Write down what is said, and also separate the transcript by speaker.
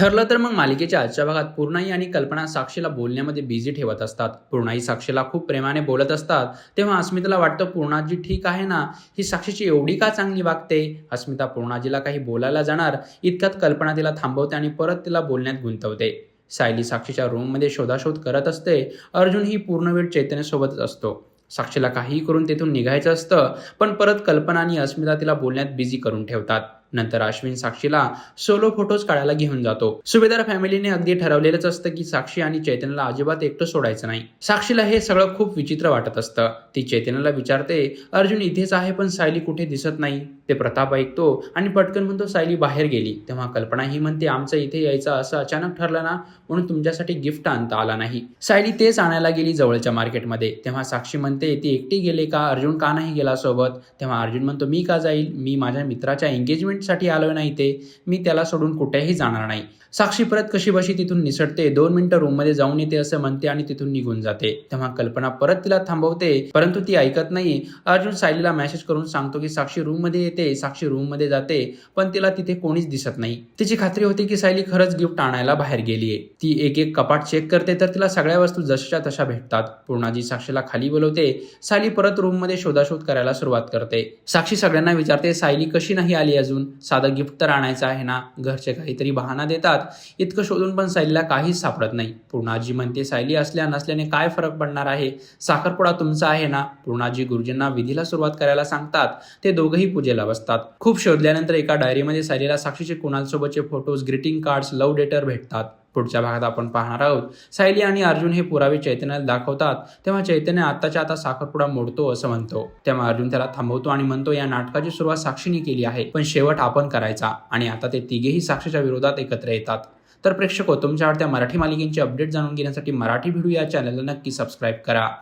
Speaker 1: ठरलं तर मग मालिकेच्या आजच्या भागात पूर्णाई आणि कल्पना साक्षीला बोलण्यामध्ये बिझी ठेवत असतात. पूर्णाई साक्षीला खूप प्रेमाने बोलत असतात. तेव्हा अस्मिताला वाटतं पूर्णाजी ठीक आहे ना? ही साक्षीची एवढी का चांगली वागते? अस्मिता पूर्णाजीला काही बोलायला जाणार इतक्यात कल्पना तिला थांबवते आणि परत तिला बोलण्यात गुंतवते. सायली साक्षीच्या रूममध्ये शोधाशोध करत असते. अर्जुन ही पूर्ण वेळ असतो. साक्षीला काहीही करून तेथून निघायचं असतं पण परत कल्पना आणि अस्मिता तिला बोलण्यात बिझी करून ठेवतात. नंतर अश्विन साक्षीला सोलो फोटोज काढायला घेऊन जातो. सुभेदार फॅमिलीने अगदी ठरवलेलंच असतं की साक्षी आणि चैतन्यला अजिबात एकटं सोडायचं नाही. साक्षीला हे सगळं खूप विचित्र वाटत असतं. ती चैतन्यला विचारते अर्जुन इथेच आहे पण सायली कुठे दिसत नाही? ते प्रताप ऐकतो आणि पटकन म्हणतो सायली बाहेर गेली. तेव्हा कल्पना ही म्हणते आमचं इथे यायचं असं अचानक ठरलं ना म्हणून तुमच्यासाठी गिफ्ट आणता आला नाही. सायली तेच आणायला गेली जवळच्या मार्केटमध्ये. तेव्हा साक्षी म्हणते ती एकटी गेले का? अर्जुन का नाही गेला सोबत? तेव्हा अर्जुन म्हणतो मी का जाईल? मी माझ्या मित्राच्या एंगेजमेंटसाठी आलो नाही ते मी त्याला सोडून कुठेही जाणार नाही. साक्षी परत कशी बशी तिथून निसटते. दोन मिनिटं रूममध्ये जाऊन येते असं म्हणते आणि तिथून निघून जाते. तेव्हा कल्पना परत तिला थांबवते परंतु ती ऐकत नाही अर्जुन सायलीला मेसेज करून सांगतो की साक्षी रूममध्ये येते साक्षी रूममध्ये जाते पण तिला तिथे कोणीच दिसत नाही. तिची खात्री होती की सायली खरंच गिफ्ट आणायला बाहेर गेलीये. ती एक एक कपाट चेक करते तर तिला सगळ्या वस्तू जशाच्या तशा भेटतात. पूर्णाजी साक्षीला खाली बोलवते. सायली परत रूममध्ये शोधाशोध करायला सुरुवात करते. साक्षी सगळ्यांना विचारते सायली कशी नाही आली अजून? साधं गिफ्ट तर आणायचं आहे ना? घरचे काहीतरी बहाणा देतात. इतकं शोधून पण सायलीला काहीच सापडत नाही. पूर्णाजी म्हणते सायली असल्या नसल्याने काय फरक पडणार आहे? साखरपुडा तुमचा आहे ना? पूर्णाजी गुरुजींना विधीला सुरुवात करायला सांगतात. ते दोघंही पूजेला बसतात. खूप शोधल्यानंतर एका डायरीमध्ये सायलीला साक्षीचे कुणालसोबतचे photos greeting cards love letter भेटतात. पुढच्या भागात आपण पाहणार आहोत. सायली आणि अर्जुन हे पुरावे चैतन्याला दाखवतात तेव्हा चैतन्य आताच्या आता साखरपुडा मोडतो असं म्हणतो. तेव्हा अर्जुन त्याला थांबवतो आणि म्हणतो या नाटकाची सुरुवात साक्षीने केली आहे पण शेवट आपण करायचा. आणि आता ते तिघेही साक्षीच्या विरोधात एकत्र येतात. तर प्रेक्षको तुमच्या आवडत्या मराठी मालिकेंचे अपडेट जाणून घेण्यासाठी मराठी व्हिडिओ या चॅनलला नक्की सबस्क्राईब करा.